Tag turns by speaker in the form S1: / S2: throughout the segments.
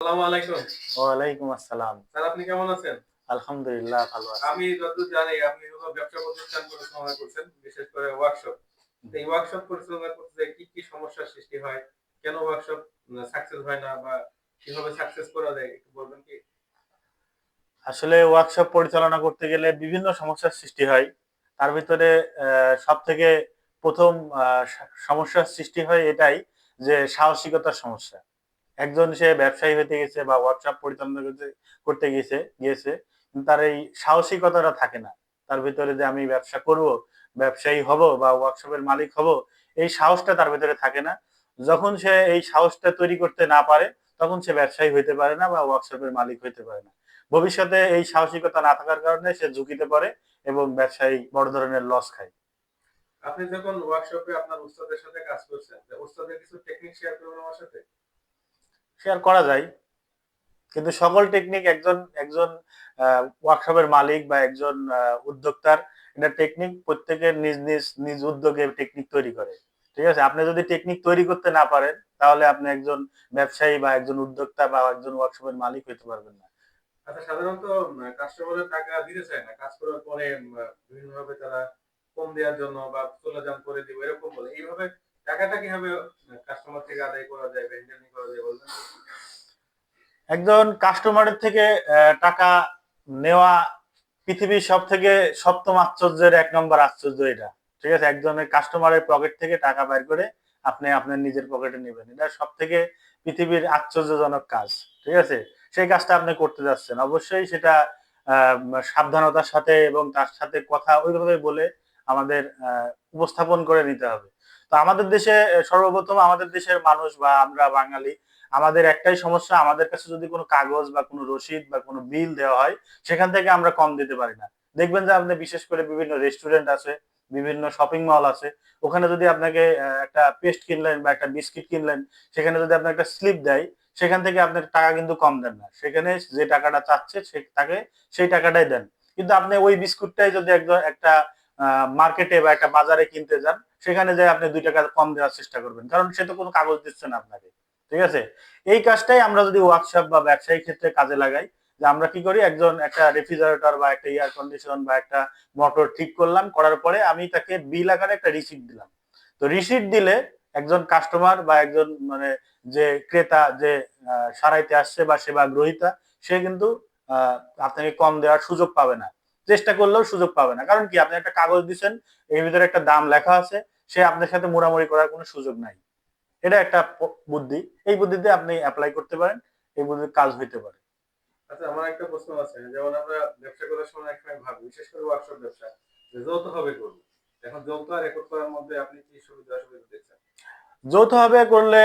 S1: আসসালামু আলাইকুম।
S2: আসসালাম।
S1: স্যার আপনি কেমন আছেন?
S2: আলহামদুলিল্লাহ ভালো আছি।
S1: আমি যতদূর জানি আপনি হলো ব্যবসা প্রতিষ্ঠান পরিচালনা করছেন বিশেষ করে ওয়ার্কশপ এই ওয়ার্কশপ পরিচালনা করতে কি কি সমস্যার সৃষ্টি হয়? কেন ওয়ার্কশপ সাকসেস হয় না বা কীভাবে সাকসেস করা যায় একটু বলবেন কি?
S2: আসলে ওয়ার্কশপ পরিচালনা করতে গেলে বিভিন্ন সমস্যার সৃষ্টি হয়। তার ভিতরে সব থেকে প্রথম সমস্যার সৃষ্টি হয় এটাই যে সাহসিকতার সমস্যা। একজন সে ব্যবসায়ী হতে গেছে বা ওয়ার্কশপ পরিচালনা করতে করতে গেছে, গিয়েছে তার এই সাহসিকতাটা থাকে না। তার ভিতরে যে আমি ব্যবসা করব, ব্যবসায়ী হব বা ওয়ার্কশপের মালিক হব, এই সাহসটা তার ভিতরে থাকে না। যখন সে এই সাহসটা তৈরি করতে না পারে, তখন সে ব্যবসায়ী হইতে পারে না বা ওয়ার্কশপের মালিক হইতে পারে না। ভবিষ্যতে এই সাহসিকতা না থাকার কারণে সে ঝুঁকিতে পড়ে এবং ব্যবসায়ী বড় ধরনের লস খায়।
S1: আপনি যখন ওয়ার্কশপে আপনার উস্তাদের সাথে কাজ করছেন উস্তাদের কিছু টেকনিক শেয়ার করবেন আমার সাথে?
S2: শেয়ার করা যায়। কিন্তু সকল টেকনিক একজন একজন ওয়ার্কশপের মালিক বা একজন উদ্যোক্তার এটা টেকনিক প্রত্যেকের নিজ নিজ নিজ উদ্যোগে টেকনিক তৈরি করে। ঠিক আছে? আপনি যদি টেকনিক তৈরি করতে না পারেন, তাহলে আপনি একজন ব্যবসায়ী বা একজন উদ্যোক্তা বা একজন ওয়ার্কশপের মালিক হইতে পারবেন না।
S1: আচ্ছা সাধারণত কাস্টমারের টাকা দিতে চায় না। কাজ করার পরে বিভিন্ন ভাবে তারা কম দেওয়ার জন্য বা চলে যান করে দিব, এরকম বলে। এইভাবে টাকাটা কীভাবে
S2: একজন কাস্টমারের থেকে টাকা নেওয়া পৃথিবীর সব থেকে সপ্তম আশ্চর্যের এক নম্বর আশ্চর্য এটা। ঠিক আছে? একজনের কাস্টমারের পকেট থেকে টাকা বের করে আপনি আপনার নিজের পকেটে নেবেন। এটা সব থেকে পৃথিবীর আশ্চর্যজনক কাজ। ঠিক আছে? সেই কাজটা আপনি করতে যাচ্ছেন। অবশ্যই সেটা সাবধানতার সাথে এবং তার সাথে কথা ওইভাবে বলে আমাদের উপস্থাপন করে নিতে হবে। তো আমাদের দেশে সর্বপ্রথম আমাদের দেশের মানুষ বা আমরা বাঙালি, আমাদের একটাই সমস্যা, আমাদের কাছে যদি কোনো কাগজ বা কোনো রসিদ বা কোনো বিল দেওয়া হয়, সেখান থেকে আমরা কম দিতে পারি না। দেখবেন যে আপনি বিশেষ করে বিভিন্ন রেস্টুরেন্ট আছে, বিভিন্ন শপিং মল আছে, ওখানে যদি আপনাকে একটা পেস্ট কিনলেন বা একটা বিস্কিট কিনলেন, সেখানে যদি আপনার একটা স্লিপ দেয়, সেখান থেকে আপনার টাকা কিন্তু কম দেন না। সেখানে যে টাকাটা চাচ্ছে, সে, তাকে সেই টাকাটাই দেন। কিন্তু আপনি ওই বিস্কুটটাই যদি একটা মার্কেটে বা একটা বাজারে কিনতে যান, সেখানে যাই আপনি দুই টাকা কম দেওয়ার চেষ্টা করবেন, কারণ সে তো কোনো কাগজ দিচ্ছে না আপনাকে, ঠিক আছে? এই কাজটাই আমরা যদি ওয়ার্কশপ বা ব্যবসায়িক ক্ষেত্রে কাজে লাগাই, যে আমরা কি করি, একজন একটা রেফ্রিজারেটর বা একটা এয়ার কন্ডিশন বা একটা মোটর ঠিক করলাম, করার পরে আমি তাকে বিল আকারে একটা রিসিপ্ট দিলাম। তো রিসিপ্ট দিলে একজন কাস্টমার বা একজন মানে যে ক্রেতা, যে সারাইতে আসছে বা সেবা গ্রহিতা, সে কিন্তু আপনাকে কম দেওয়ার সুযোগ পাবে না। চেষ্টা করলেও সুযোগ পাবে না। কারণ কি? আপনি একটা কাগজ দিচ্ছেন এর ভিতরে একটা দাম লেখা আছে সে আপনার সাথে মোড়ামুড়ি করার কোনো সুযোগ নাই। এটা একটা বুদ্ধি। এই বুদ্ধিতে আপনি অ্যাপ্লাই করতে পারেন এই বুদ্ধির কাজ হইতে পারে।
S1: আচ্ছা আমার একটা প্রশ্ন আছে। যেমন আমরা ব্যবসা করার সময় একসময় ভাবি বিশেষ করে ওয়ার্কশপ ব্যবসা যৌথ হবে করব। এখন যৌথ আর রেকর্ড করার মধ্যে আপনি কি সুবিধা অসুবিধা দেখছেন?
S2: যৌথভাবে করলে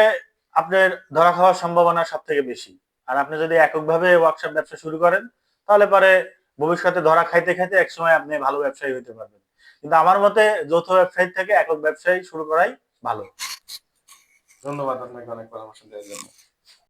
S2: আপনার ধরা খাওয়ার সম্ভাবনা সব থেকে বেশি। আর আপনি যদি এককভাবে ওয়ার্কশপ ব্যবসা শুরু করেন তাহলে পরে ভবিষ্যতে ধরা খাইতে খাইতে একসময় আপনি ভালো ব্যবসায়ী হইতে পারবেন। কিন্তু আমার মতে যৌথ ব্যবসায়ী থেকে একক ব্যবসায়ী শুরু করাই ভালো।
S1: ধন্যবাদ আপনাকে অনেক পরামর্শ দেওয়ার জন্য।